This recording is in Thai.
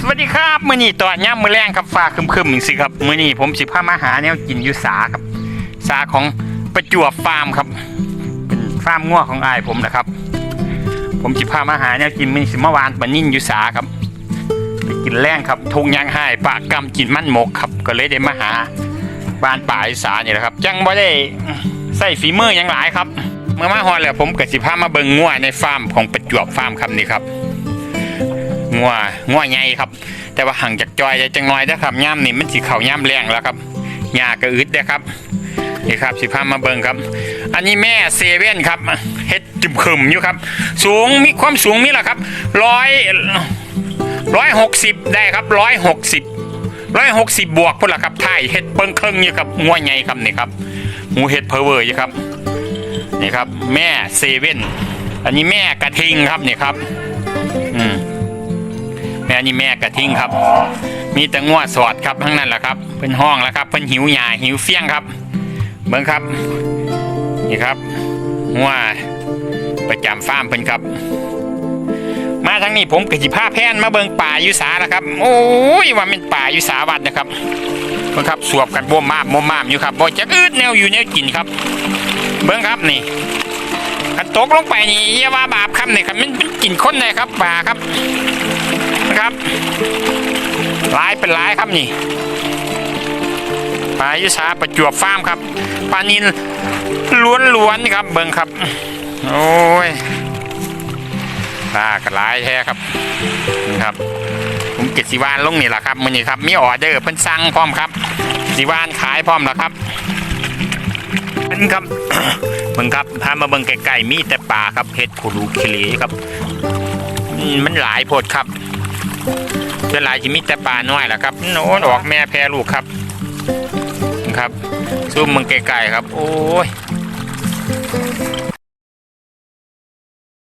สวัสดีครับมื้อนี้ตอนย่ามมื้อแรงครับฟ้าครึมๆสิครับมื้อนี้ผมสิพามาหาแนวกินอยู่สาครับ สาของประจวบฟาร์มครับ เป็นฟาร์มงัวของอายผมนะครับ ผมสิพามาหาแนวกินมื้อนี้สิมาวานปลานิ่นอยู่สาครับไปกินแรงครับทงยางหายปากกำกินมันหมกครับ ก็เลยได้มาหาบ้านป่าอีสานนี่แหละครับจังบ่ได้ใส่ฝีมือหยังหลายครับ เมื่อมาฮอดแล้วผมก็สิพามาเบิงงัวในฟาร์มของประจวบฟาร์มครับนี่ครับ งัวงัวใหญ่ครับ แต่ว่าห่างจากจอยจะจังน้อยนะครับย่ามนี่มันสิเข่าย่ามแรงแล้วครับหญ้าก็อึดนะครับนี่ครับสิพามาเบิงครับ อันนี้แม่เซเว่นครับเฮ็ดจุ่มขึมอยู่ครับ สูงมีความสูงนี่แหละครับร้อยร้อยหกสิบได้ครับร้อยหกสิบร้อยหกสิบบวกพุ่นละครับถ่ายเฮ็ดเปิ้งเครื่องอยู่ครับงัวใหญ่ครับนี่ครับหมูเฮ็ดเพอเวอร์อยู่ครับนี่ครับ แม่เซเว่นอันนี้แม่กระทิงครับนี่ครับอืม แม่นี่แม่กระทิ้งครับ มีแต่งัวสอดครับทั้งนั้นแหละครับเพิ่นห้องแล้วครับเพิ่นหิวหญ้าหิวเฟี้ยงครับเบิ่งครับ นี่ครับงัวประจำฟาร์มเพิ่นครับ มาทางนี้ผมกสิพาแพนมาเบิ่งป่าอยู่สาแล้วครับ โอ้ยว่าเป็นป่าอยู่สาวัดนะครับเบิ่งครับสวบกันบ่มามบ่มามอยู่ครับบ่จะอืดแนวอยู่แนวกินครับ เบิ่งครับนี่คันตกลงไปนี่อย่าว่าบาปครับนี่ครับมันเป็นกินคนเลยครับป่าครับ ครับหลายเป็นหลายครับนี่ปลายุสาประจวบฟาร์มครับปลานินล้วนๆครับเบิ่งครับ โอ้ยปลากระไรแท้ครับนี่ครับผมเก็บสีวานลงนี่แหละครับมือนี้ครับมีออเดอร์เพิ่นสั่งพร้อมครับสีวานขายพร้อมแล้วครับอันครับเบิ่งครับพามาเบิ่งไก่ๆมีแต่ปลาครับเห็ดขูคิรีครับมมันหลายโพดครับ ส่วนลายจะมีแต่ปลาน้อยแหละครับโน้นออกแม่แพรลูกครับครับซูมมึงไกลๆครับ โอ้ย